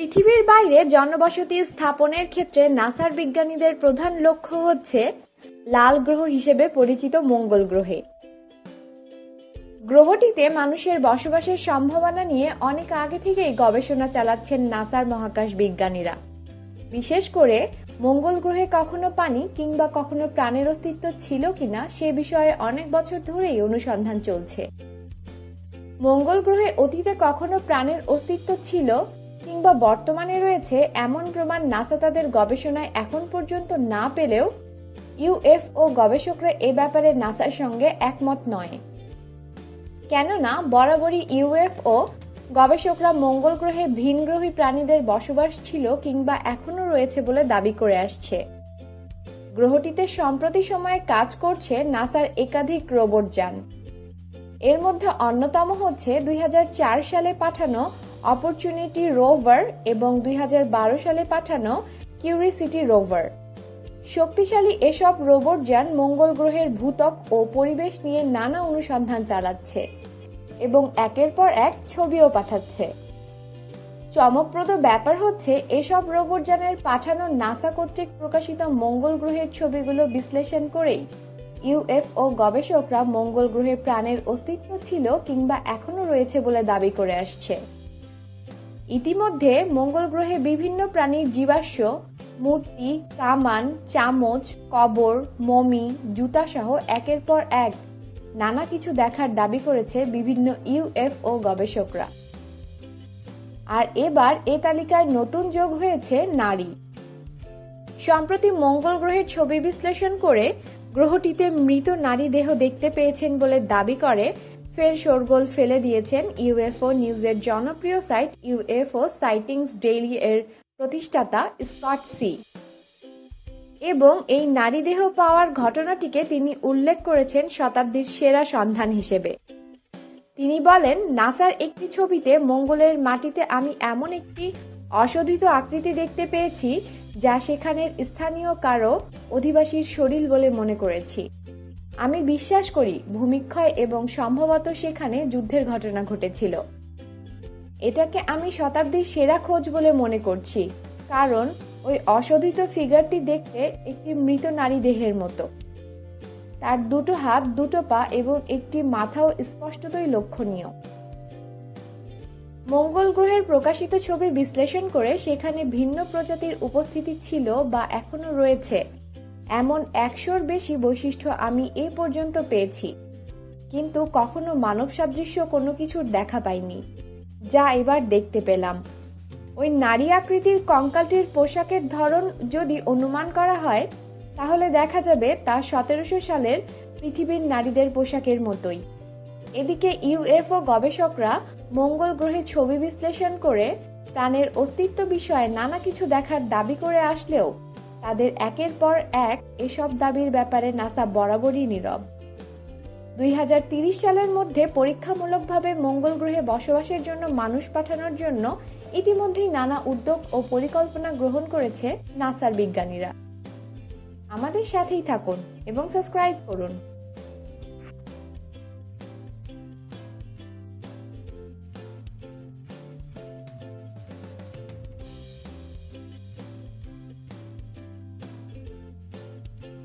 পৃথিবীর বাইরে জনবসতি স্থাপনের ক্ষেত্রে নাসার বিজ্ঞানীদের প্রধান লক্ষ্য হচ্ছে লাল গ্রহ হিসেবে পরিচিত মঙ্গল গ্রহে। গ্রহটিতে মানুষের বসবাসের সম্ভাবনা নিয়ে অনেক আগে থেকেই গবেষণা চালাচ্ছেন নাসার মহাকাশ বিজ্ঞানীরা। বিশেষ করে, মঙ্গল গ্রহে কখনো পানি কিংবা কখনো প্রাণের অস্তিত্ব ছিল কিনা সে বিষয়ে অনেক বছর ধরেই অনুসন্ধান চলছে। মঙ্গল গ্রহে অতীতে কখনো প্রাণের অস্তিত্ব ছিল কিংবা বর্তমানে রয়েছে এমন প্রমাণ নাসা তাদের গবেষণায় এখন পর্যন্ত না পেলেও ইউএফও গবেষকরা এ ব্যাপারে নাসার সঙ্গে একমত নয়। কেননা বরাবরই ইউএফও গবেষকরা মঙ্গল গ্রহে ভিনগ্রহী প্রাণীদের বসবাস ছিল কিংবা এখনও রয়েছে বলে দাবি করে আসছে। গ্রহটিতে সম্প্রতি সময়ে কাজ করছে নাসার একাধিক রোবট যান। এর মধ্যে অন্যতম হচ্ছে দুই হাজার চার সালে পাঠানো অপরচুনিটি রোভার এবং দুই হাজার বারো সালে পাঠানো কিউরিসিটি রোভার। শক্তিশালী এসব রোবট যান মঙ্গল গ্রহের ভূতক ও পরিবেশ নিয়ে নানা অনুসন্ধান চালাচ্ছে এবং একের পর এক ছবিও পাঠাচ্ছে। চমকপ্রদ ব্যাপার হচ্ছে, এসব রোবট যানের পাঠানো নাসা কর্তৃক প্রকাশিত মঙ্গল গ্রহের ছবিগুলো বিশ্লেষণ করেই ইউএফও গবেষকরা মঙ্গল গ্রহে প্রাণের অস্তিত্ব ছিল কিংবা এখনও রয়েছে বলে দাবি করে আসছে। ইতিমধ্যে মঙ্গল গ্রহে বিভিন্ন প্রাণীর জীবাশ্ম, মূর্তি, কামান, চামচ, কবর, মমি, জুতাসহ একের পর এক নানা কিছু দেখার দাবি করেছে বিভিন্ন ইউএফও গবেষকরা। আর এবার এ তালিকায় নতুন যোগ হয়েছে নারী। সম্প্রতি মঙ্গল গ্রহের ছবি বিশ্লেষণ করে গ্রহটিতে মৃত নারী দেহ দেখতে পেয়েছেন বলে দাবি করে ফের শোরগোল ফেলে দিয়েছেন ইউএফও নিউজের জনপ্রিয় সাইট ইউএফও সাইটিংস ডেইলি এর প্রতিষ্ঠাতা স্কট সি। এবং এই নারী দেহ পাওয়ার ঘটনাটিকে তিনি উল্লেখ করেছেন শতাব্দীর সেরা সন্ধান হিসেবে। তিনি বলেন, নাসার একটি ছবিতে মঙ্গলের মাটিতে আমি এমন একটি অশোধিত আকৃতি দেখতে পেয়েছি যা সেখানের স্থানীয় কারও অধিবাসীর শরীর বলে মনে করেছি। আমি বিশ্বাস করি ভূমিক্ষয় এবং সম্ভবত সেখানে যুদ্ধের ঘটনা ঘটেছিল। এটাকে আমি শতাব্দীর সেরা খোঁজ বলে মনে করছি, কারণ ওই অশোধিত ফিগারটি দেখতে একটি মৃত নারী দেহের মতো। তার দুটো হাত, দুটো পা এবং একটি মাথাও স্পষ্টতই লক্ষণীয়। মঙ্গল গ্রহের প্রকাশিত ছবি বিশ্লেষণ করে সেখানে ভিন্ন প্রজাতির উপস্থিতি ছিল বা এখনও রয়েছে। এমন একশোর বেশি বৈশিষ্ট্য আমি এ পর্যন্ত পেয়েছি। কিন্তু কখনো মানব সাদৃশ্য কোনো কিছুর দেখা পাইনি, যা এবার দেখতে পেলাম। ওই নারী আকৃতির কঙ্কালটির পোশাকের ধরন যদি অনুমান করা হয়, তাহলে দেখা যাবে তা সতেরোশো সালের পৃথিবীর নারীদের পোশাকের মতোই। এদিকে ইউএফও গবেষকরা মঙ্গল গ্রহে ছবি বিশ্লেষণ করে প্রাণের অস্তিত্ব বিষয়ে নানা কিছু দেখার দাবি করে আসলেও তাদের একের পর এক এসব দাবির ব্যাপারে নাসা বরাবরই নীরব। দুই সালের মধ্যে পরীক্ষামূলকভাবে মঙ্গল গ্রহে বসবাসের জন্য মানুষ পাঠানোর জন্য ইতিমধ্যেই নানা উদ্যোগ ও পরিকল্পনা গ্রহণ করেছে নাসার বিজ্ঞানীরা। আমাদের সাথেই থাকুন এবং সাবস্ক্রাইব করুন।